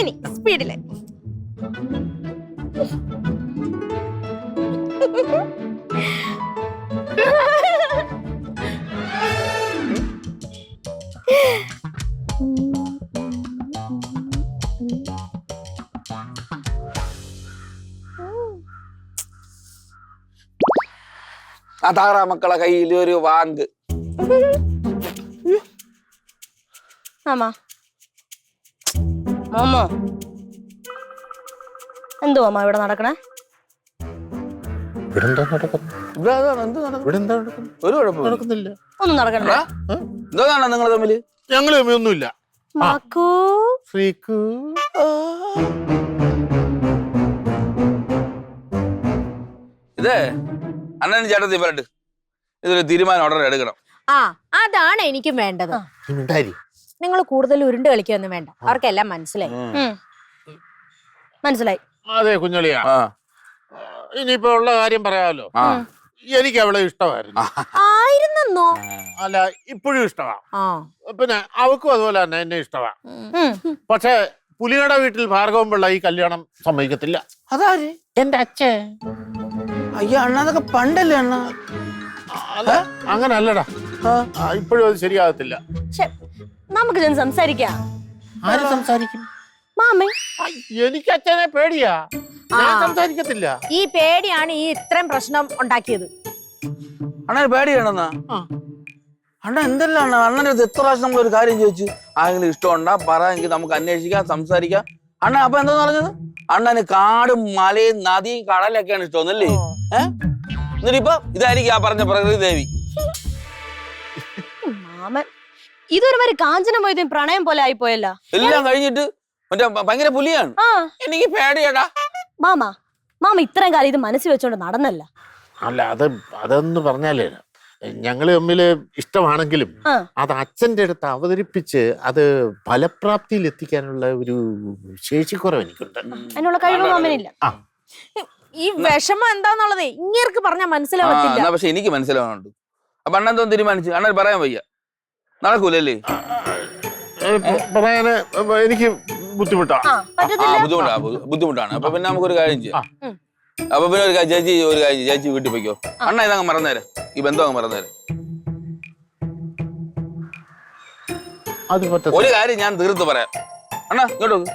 ഇനി സ്പീഡിൽ. അതാറാ മക്കളെ കയ്യിൽ ഒരു വാങ്ക്. മാമാ. മോമോ. എന്തോ മാമ ഇവിടെ നടക്കണേ ഒന്നും നടക്കണ്ട. എന്താണ് നിങ്ങൾ തമ്മിൽ? ഞങ്ങൾ ഒന്നുമില്ല മാക്കൂ ശ്രീക്കു ഇത് അണ്ണനും ചേട്ടത്തി പറട്ട് ഇതൊരു തീരുമാനം ഉടനെ എടുക്കണം. ആ അതാണ് എനിക്കും വേണ്ടത്. നിങ്ങൾ കൂടുതൽ ഉരുണ്ട് കളിക്കൊന്നും വേണ്ട. അവർക്കെല്ലാം മനസ്സിലായി. മനസ്സിലായി. അതെ കുഞ്ഞളിയ. ഇനിയിപ്പോ ഉള്ള കാര്യം പറയാമല്ലോ എനിക്ക് അവളെ ഇഷ്ടമായിരുന്നു. ആയിരുന്നോ അല്ല ഇപ്പോഴും ഇഷ്ടമാ പിന്നെ അവക്കും അതുപോലെ തന്നെ എന്നെ ഇഷ്ടമാ. പക്ഷെ പുലിയുടെ വീട്ടിൽ ഭാർഗവം പിള്ള ഈ കല്യാണം സമ്മതിക്കത്തില്ല. അതാര്? എന്റെ അച്ഛൻ. അയ്യോ അണ്ണ അതൊക്കെ പണ്ടല്ലേ അണ്ണ? അങ്ങനെ അല്ലടാ ഇപ്പോഴും അത് ശരിയാകത്തില്ല. നമുക്ക് ചെന്ന് സംസാരിക്കാം. ആര് സംസാരിക്കും? മാമേ. എനിക്ക് അച്ഛനെ പേടിയാ. ഞാൻ. സംസാരിക്കത്തില്ല. ഈ പേടിയാണ് ഈ ഇത്രയും പ്രശ്നം ഉണ്ടാക്കിയത്. അണ്ണന് പേടിയാണെന്നാ. അണ്ണ എന്തെല്ലാം അണ്ണ? അണ്ണന്റെ അടുത്ത് എത്ര പ്രാവശ്യം നമ്മൾ ഒരു കാര്യം ചോദിച്ചു? ആരെങ്കിലും ഇഷ്ടമുണ്ടാ? പറ എനിക്ക് നമുക്ക് അന്വേഷിക്കാം സംസാരിക്കാം. അണ്ണ അപ്പൊ എന്താ പറഞ്ഞത്? അണ്ണന് കാടും മലയും നദിയും കടലൊക്കെയാണ് ഇഷ്ടമെന്നല്ലേ? ഏഹ് എന്നിട്ടിപ്പൊ ഇതായിരിക്കും ആ പറഞ്ഞ പ്രകൃതി ദേവി. മാമൻ ഇതൊരു വരെ കാഞ്ചന പോയതും പ്രണയം പോലെ ആയി പോയല്ല എല്ലാം കഴിഞ്ഞിട്ട് മറ്റേ ഭയങ്കര പുലിയാണ്. എനിക്ക് പേടിയടാ. മാമ മാമ ഇത്രയും കാലം ഇത് മനസ്സിൽ വെച്ചോണ്ട് നടന്നല്ല. അല്ല അത് അതെന്ന് പറഞ്ഞാലേ ഞങ്ങൾ തമ്മിൽ ഇഷ്ടമാണെങ്കിലും അത് അച്ഛന്റെ അടുത്ത് അവതരിപ്പിച്ച് അത് ഫലപ്രാപ്തിയിൽ എത്തിക്കാനുള്ള ഒരു ശേഷിക്കുറവ് എനിക്കുണ്ട്. അതിനുള്ള കഴിവ് മാമനില്ല. ഈ വിഷമം എന്താന്നുള്ളത് ഇങ്ങേർക്ക് പറഞ്ഞാൽ മനസ്സിലാവത്തില്ല. പക്ഷെ എനിക്ക് മനസ്സിലാവുന്നുണ്ട്. അപ്പൊ അണ്ണൻ എന്തോ തീരുമാനിച്ചു. അണ്ണൻ പറയാൻ വയ്യ. നടക്കൂലല്ലേ? പറയാന് എനിക്ക് ബുദ്ധിമുട്ടാണ് ആ ആ പറ്റത്തില്ല ബുദ്ധിമുട്ടാ ബു- ബുദ്ധിമുട്ടാണ്. അപ്പൊ പിന്നെ നമുക്കൊരു കാര്യം ചെയ്യാം. അപ്പൊ പിന്നെ ഒരു കാര്യം ചേച്ചി ഒരു കാര്യം ചേച്ചി വീട്ടിൽ പോയിക്കോ. അണ്ണ ഇതങ്ങ് മറന്നേരെ. ഈ ബന്ധം അങ്ങ് മറന്നേരെ. അത് പറ്റത്തില്ല ഒരു കാര്യം ഞാൻ തീർത്ത് പറയാം. അണ്ണ ഇങ്ങോട്ട് നോക്ക്.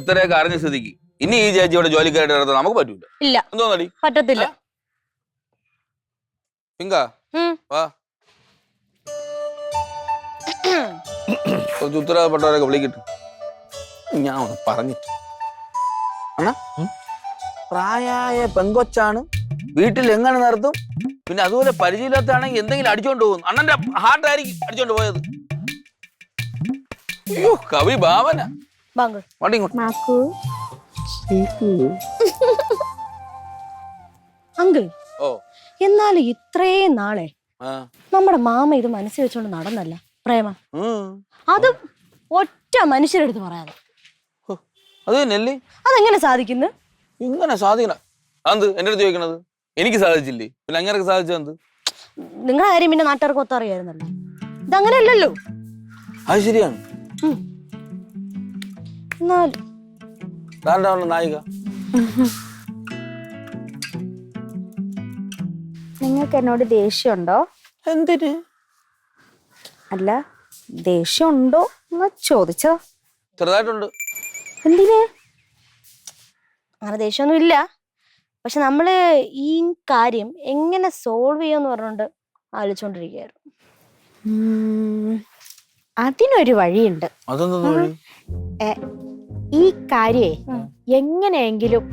ഇത്രയൊക്കെ അറിഞ്ഞ സ്ഥിതിക്ക്. ഇനി ഈ ചേച്ചിയുടെ ജോലിക്കാരുടെ ജോലിക്കായിട്ട് നടത്താൻ നമുക്ക് പറ്റൂല. ഇല്ല. എന്തോന്നടി? പറ്റത്തില്ല. പിങ്ക ഉം. വാ. കുറച്ച് ഉത്തരവാദപ്പെട്ടവരൊക്കെ വിളിക്കിട്ട്. ഞാൻ ഒന്ന് പറഞ്ഞിട്ട്. അണ്ണാ? ഉം? പ്രായായ പെങ്കൊച്ചാണ് വീട്ടിൽ എങ്ങനെ നിർത്തും പിന്നെ അതുപോലെ പരിചയമില്ലാത്താണെങ്കിൽ എന്തെങ്കിലും അടിച്ചോണ്ട് പോകും. അണ്ണന്റെ ഹാർട്ടായിരിക്കും അടിച്ചോണ്ട് പോയത്. അയ്യോ കവി ഭാവന. എന്നാൽ വണ്ടി അങ്കിൾ. ഓ. എന്നാലും ഇത്രയും നാളെ നമ്മുടെ മാമ ഇത് മനസ്സിൽ വെച്ചോണ്ട് നടന്നല്ല. പ്രേമ. അത് ഒറ്റ മനുഷ്യരെടുത്ത് പറയാതെ. അതെങ്ങനെ സാധിക്കുന്നു? ഇങ്ങനെ സാധിക്കണ. അത് എന്റെ അടുത്ത് ചോദിക്കണത്? എനിക്ക് സാധിച്ചില്ലേ? പിന്നെ അങ്ങനെ സാധിച്ചത് നിങ്ങളുടെ കാര്യം പിന്നെ നാട്ടുകാർക്ക് ഒത്തും അറിയായിരുന്നല്ലോ. ഇതങ്ങനെയല്ലല്ലോ. അത് ശരിയാണ്. നായിക? നിങ്ങൾക്ക് എന്നോട് ദേഷ്യമുണ്ടോ? എന്തിന്? അല്ല ദേഷ്യമുണ്ടോ എന്ന് ചോദിച്ചോ. ചെറുതായിട്ടുണ്ട്. എന്തിന്? അങ്ങനെ ദേഷ്യമൊന്നും ഇല്ല. പക്ഷെ നമ്മൾ ഈ കാര്യം എങ്ങനെ സോൾവ് ചെയ്യുമെന്ന് പറഞ്ഞുകൊണ്ട് ആലോചിച്ചോണ്ടിരിക്കുകയായിരുന്നു. അതിനൊരു വഴിയുണ്ട്. ഈ കാര്യേ. എങ്ങനെയെങ്കിലും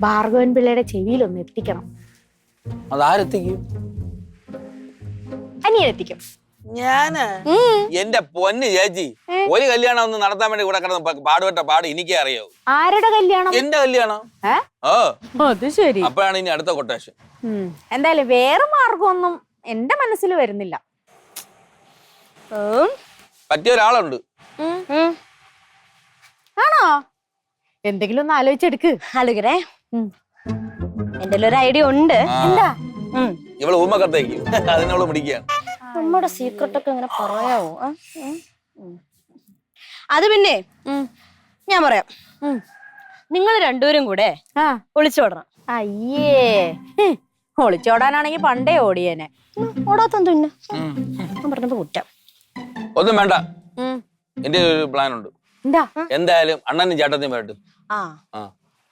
ഭാർഗവൻ പിള്ളയുടെ ചെവിയിലൊന്ന് എത്തിക്കണം. അതാരെത്തിക്കും? എത്തിക്കും ഞാൻ? എന്റെ പൊന്ന് ചേച്ചി ഒരു കല്യാണം ഒന്നും നടത്താൻ വേണ്ടി ഇവിടെ കിടന്ന് പാടുപെട്ട പാട് എനിക്കേ അറിയാവൂ. ആരുടെ കല്യാണം? എന്റെ കല്യാണം? അപ്പഴാണ് ഓ. അത് ശരി. അപ്പോഴാണ് ഇനി അടുത്ത കൊട്ടേഷൻ എന്തായാലും വേറെ മാർഗമൊന്നും എന്റെ മനസ്സിൽ വരുന്നില്ല. പറ്റിയ ഒരാളുണ്ട്. ആണോ? എന്തെങ്കിലും ഒന്ന് ആലോചിച്ചെടുക്ക്. ആലോചിക്കണേ. ഉം. എന്റെ ഒരു ഐഡിയ ഉണ്ട്. എന്താ. ഇവൾ ഊമക്കത്തേക്ക്. അതിനവൾ പിടിക്കുകയാണ് നമ്മുടെ സീക്രട്ട് ഒക്കെ ഇങ്ങനെ പറയാവോ. അത് പിന്നെ ഞാൻ പറയാം. നിങ്ങൾ രണ്ടുപേരും കൂടെ ഒളിച്ചോടണം അയ്യേ. ഒളിച്ചോടാനാണെങ്കിൽ പണ്ടേ ഓടിയേനെ. ഞാൻ കുറ്റം. ഒന്നും വേണ്ട. എന്റെ ഒരു പ്ലാൻ ഉണ്ട്. എന്താ? എന്തായാലും അണ്ണനും ചേട്ടത്തിയും ആ.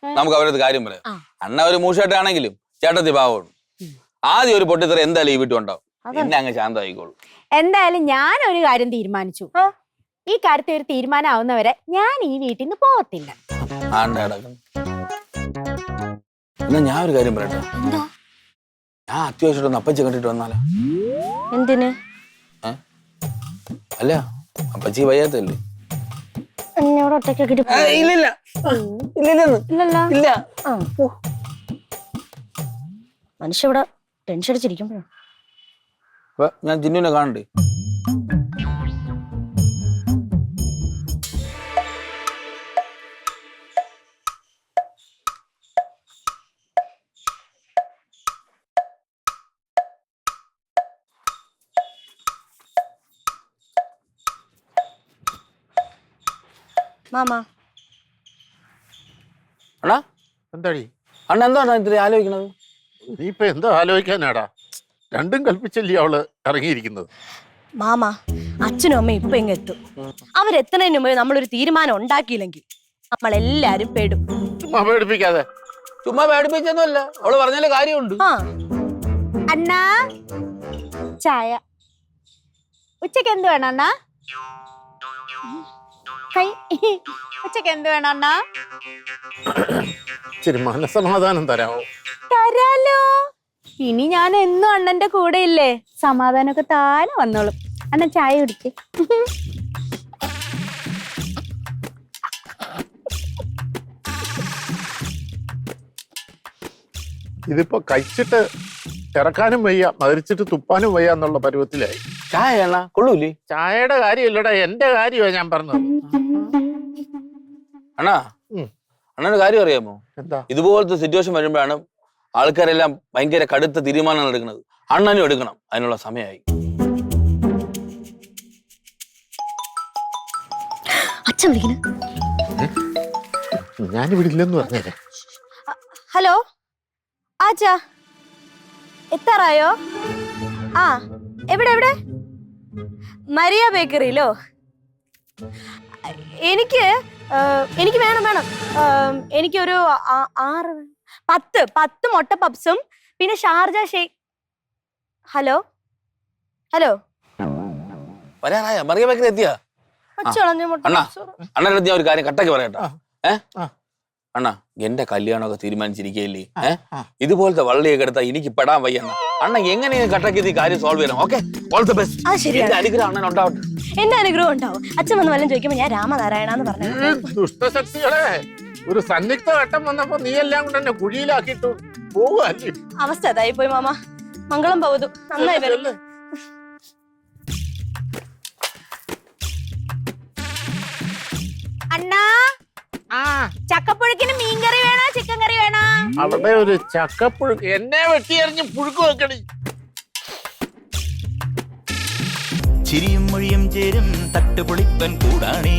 നമുക്ക് അവരത് കാര്യം പറയാം. അണ്ണ ഒരു മൂഷേട്ടാണെങ്കിലും ചേട്ടത്തി പാവമാണ് ആദ്യം ഒരു പൊട്ടിത്തെറി എന്തായാലും ഈ വീട്ടിൽ ഉണ്ടാവും. പിന്നെ അങ്ങ് ശാന്തമായിക്കോളൂ എന്തായാലും ഞാൻ ഒരു കാര്യം തീരുമാനിച്ചു. ഈ കാര്യത്തിൽ ഒരു തീരുമാനം ആവുന്നവരെ ഞാൻ ഈ വീട്ടിൽ നിന്ന് പോകത്തില്ല. എന്നാ ഞാൻ ഒരു കാര്യം പറയട്ടെ? എന്താ? ഞാൻ അത്യാവശ്യമായിട്ടൊന്ന് അപ്പച്ചി കണ്ടിട്ട് വന്നാലോ? എന്തിന്? അല്ല അപ്പച്ചി വയ്യാത്തല്ലേ എന്നോട് ഒറ്റയ്ക്ക് ഇല്ലില്ല. ഇല്ലല്ലോ. ഇല്ല. മനുഷ്യ ഇവിടെ ടെൻഷൻ അടിച്ചിരിക്കുമ്പോഴാണ് അപ്പൊ ഞാൻ ജിന്നുവിനെ കാണണ്ടേ. മാമാ. അണ്ണാ? എന്താടി? അണ്ണ എന്താണ് ഇത്ര ആലോചിക്കണത്? നീ ഇപ്പൊ എന്താ ആലോചിക്കാനാടാ? രണ്ടും കൽപ്പിച്ചല്ലേ അവൾ ഇറങ്ങിയിരിക്കുന്നത് മാമാ അച്ഛനും അമ്മയും ഇപ്പൊ ഇങ്ങ് എത്തും. അവരെത്തണതിനു മുമ്പ് നമ്മളൊരു തീരുമാനം ഉണ്ടാക്കിയില്ലെങ്കിൽ നമ്മളെല്ലാരും പേടും. ചുമ്മാ പേടിപ്പിക്കാതെ. ചുമ്മാ പേടിപ്പിച്ചൊന്നുമല്ല. അവൾ പറഞ്ഞാലേ കാര്യമുണ്ട്. ആ. അണ്ണാ ചായ. ഉച്ചയ്ക്ക് എന്ത് വേണം അണ്ണാ? ഹൈ ഉച്ചയ്ക്ക് എന്ത് വേണം അണ്ണാ? ഇച്ചിരി മനസമാധാനം തരാമോ തരാലോ. ഇനി ഞാൻ എന്നും അണ്ണന്റെ കൂടെ ഇല്ലേ? സമാധാനമൊക്കെ താനെ വന്നോളും. അണ്ണൻ ചായ കുടിക്ക്. ഇതിപ്പോ കഴിച്ചിട്ട് ഇറക്കാനും വയ്യ മരിച്ചിട്ട് തുപ്പാനും വയ്യ എന്നുള്ള പരുവത്തിലായി. ചായ കൊള്ളൂലേ? ചായയുടെ കാര്യമില്ലടാ എന്റെ കാര്യമാ ഞാൻ പറഞ്ഞത്. അണ്ണാ അണ്ണന്റെ കാര്യം അറിയാമോ? എന്താ? ഇതുപോലത്തെ സിറ്റുവേഷൻ വരുമ്പോഴാണ് ആൾക്കാരെല്ലാം ഭയങ്കര കടുത്ത തീരുമാനമാണ് എടുക്കുന്നത്. അണ്ണനും എടുക്കണം. അതിനുള്ള സമയമായി. അച്ഛൻ വിളിക്കുന്നു. ഞാനിവിടെ ഇല്ലെന്ന് പറഞ്ഞേരെ. ഹലോ? ആച്ചാ എത്താറായോ? ആ എവിടെ എവിടെ? മരിയ ബേക്കറിയിലോ? എനിക്ക് എനിക്ക് വേണം വേണം. എനിക്കൊരു ആറ് ആറ് പത്ത് പത്ത് മുട്ട പപ്സും പിന്നെ ഷാർജ ഷേക്ക് ഹലോ? ഹലോ? വരാറായ? മറിയ ബേക്കറി എത്തിയാ? അച്ഛളഞ്ഞ മുട്ട അണ്ണാ. പപ്സ്. അണ്ണന്റെ അടുത്ത് ഞാൻ ഒരു കാര്യം കട്ടക്ക് പറയട്ടെ ആ. ഏ? ആ. അണ്ണാ എന്റെ കല്യാണമൊക്കെ തീരുമാനിച്ചിരിക്കുകയല്ലേ? ഏ. ഇതുപോലത്തെ വള്ളിയൊക്കെ എടുത്താൽ എനിക്ക് പെടാൻ വയ്യണ്ണ അണ്ണ എങ്ങനെയും കട്ടക്ക് ഇത് കാര്യം സോൾവ് ചെയ്യണം? ഓക്കെ ഓൾ ദ ബെസ്റ്റ് അത് ശരിയാണ്. എന്റെ അനുഗ്രഹം അണ്ണൻ ഉണ്ടാവട്ടെ. എന്റെ അനുഗ്രഹം ഉണ്ടാവും. അച്ഛൻ വന്ന് വല്ലതും ചോദിക്കുമ്പോ ഞാൻ രാമനാരായണ എന്ന് പറഞ്ഞു ഒരു സന്നിഗ്ധ ഘട്ടം വന്നപ്പോ നീ എല്ലാം കൊണ്ട് എന്നെ കുഴിയിലാക്കിയിട്ട് പോവുകയല്ലേ? അവസ്ഥ അതായി പോയി മാമ. മംഗളം പോവതു നന്നായി വരും. അണ്ണാ ആ. ചക്കപ്പുഴുക്കിന് മീൻകറി വേണോ? ചിക്കൻ കറി വേണോ? അവിടെ ഒരു ചക്കപ്പുഴുക്ക്. എന്നെ വെട്ടിയെറിഞ്ഞ് പുഴുക്ക് വെക്കണി ചിരിയും മൊഴിയും ചേരും തട്ടുപൊളിപ്പൻ കൂടാണേ.